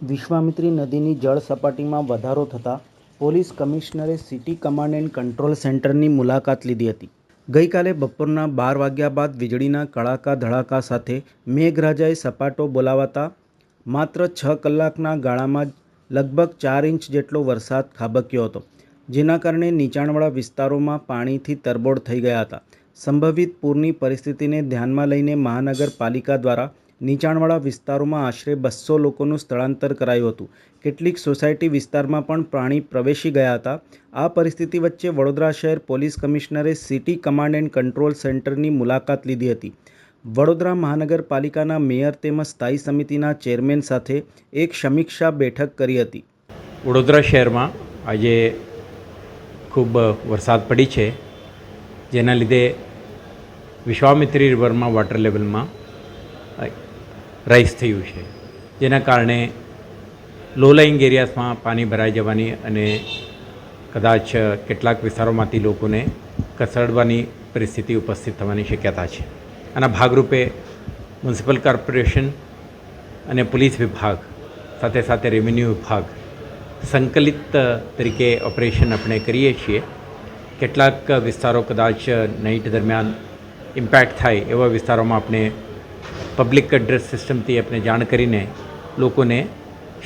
વિશ્વામિત્રી નદીની જળ સપાટીમાં વધારો થતાં પોલીસ કમિશનરે સિટી કમાન્ડ એન્ડ કંટ્રોલ સેન્ટરની મુલાકાત લીધી હતી. ગઈકાલે બપોરના બાર વાગ્યા બાદ વીજળીના કડાકા ધડાકા સાથે મેઘરાજાએ સપાટો બોલાવતા માત્ર છ કલાકના ગાળામાં જ લગભગ ચાર ઇંચ જેટલો વરસાદ ખાબક્યો હતો, જેના કારણે નીચાણવાળા વિસ્તારોમાં પાણીથી તરબોળ થઈ ગયા હતા. સંભવિત પૂરની પરિસ્થિતિને ધ્યાનમાં લઈને મહાનગરપાલિકા દ્વારા નીચાણવાળા વિસ્તારોમાં આશરે બસો લોકોનું સ્થળાંતર કરાયું હતું. કેટલીક સોસાયટી વિસ્તારમાં પણ પ્રાણી પ્રવેશી ગયા હતા. આ પરિસ્થિતિ વચ્ચે વડોદરા શહેર પોલીસ કમિશનરે સિટી કમાન્ડ એન્ડ કંટ્રોલ સેન્ટરની મુલાકાત લીધી હતી. વડોદરા મહાનગરપાલિકાના મેયર તેમજ સ્થાયી સમિતિના ચેરમેન સાથે એક સમીક્ષા બેઠક કરી હતી. વડોદરા શહેરમાં આજે ખૂબ વરસાદ પડી છે. જેના લીધે વિશ્વામિત્રી રિવરમાં વોટર લેવલમાં રાઈસ થયું છે. જેના કારણે લો લાઈંગ એરિયાસમાં પાણી ભરાઈ જવાની અને કદાચ કેટલાક વિસ્તારોમાંથી લોકોને કસરડવાની પરિસ્થિતિ ઉપસ્થિત થવાની શક્યતા છે. આના ભાગરૂપે મ્યુનિસિપલ કોર્પોરેશન અને પોલીસ વિભાગ સાથે સાથે રેવન્યુ વિભાગ સંકલિત તરીકે ઓપરેશન આપણે કરીએ છીએ. કેટલાક વિસ્તારો કદાચ નાઇટ દરમિયાન ઇમ્પેક્ટ થાય એવા વિસ્તારોમાં આપણે પબ્લિક એડ્રેસ સિસ્ટમથી આપણે જાણ કરીને લોકોને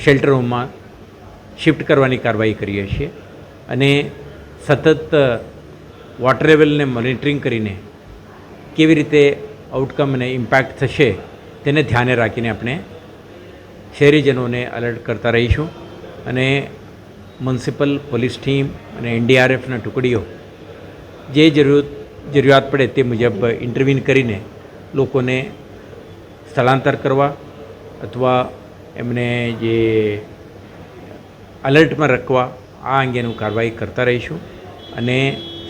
શેલ્ટર હોમમાં શિફ્ટ કરવાની કાર્યવાહી કરીએ છીએ. અને સતત વોટર લેવલને મોનિટરિંગ કરીને કેવી રીતે આઉટકમ અને ઇમ્પેક્ટ થશે તેને ધ્યાને રાખીને આપણે શહેરીજનોને અલર્ટ કરતા રહીશું. અને મ્યુનિસિપલ પોલીસ ટીમ અને એનડીઆરએફના ટુકડીઓ જે જરૂર, જરૂરિયાત પડે તે મુજબ ઇન્ટરવ્યૂન કરીને લોકોને સ્થળાંતર કરવા અથવા એમને જે અલર્ટમાં રાખવા, આ અંગેનું કાર્યવાહી કરતા રહીશું. અને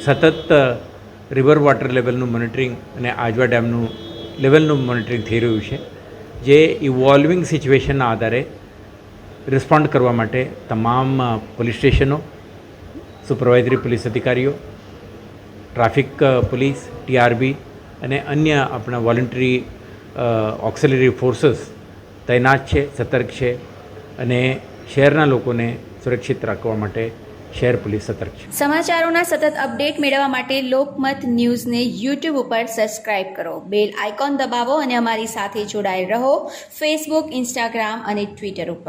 સતત રિવર વોટર લેવલનું મોનિટરિંગ અને આજવા ડેમનું લેવલનું મોનિટરિંગ થઈ રહ્યું છે, જે ઇવોલ્વિંગ સિચ્યુએશનના આધારે રિસ્પોન્ડ કરવા માટે તમામ પોલીસ સ્ટેશનો, સુપરવાઇઝરી પોલીસ અધિકારીઓ, ટ્રાફિક પોલીસ, ટીઆરબી અને અન્ય આપણા વોલન્ટરી ઓક્સિલરી ફોર્સીસ તૈનાત છે, સતર્ક છે અને શહેરના લોકોને સુરક્ષિત રાખવા માટે શહેર પોલીસ સતર્ક છે. સમાચારોના સતત અપડેટ મેળવવા માટે લોકમત ન્યૂઝને યુટ્યુબ ઉપર સબસ્ક્રાઇબ કરો. બેલ આઇકોન દબાવો અને અમારી સાથે જોડાયેલ રહો. ફેસબુક ઇન્સ્ટાગ્રામ અને ટ્વિટર ઉપર.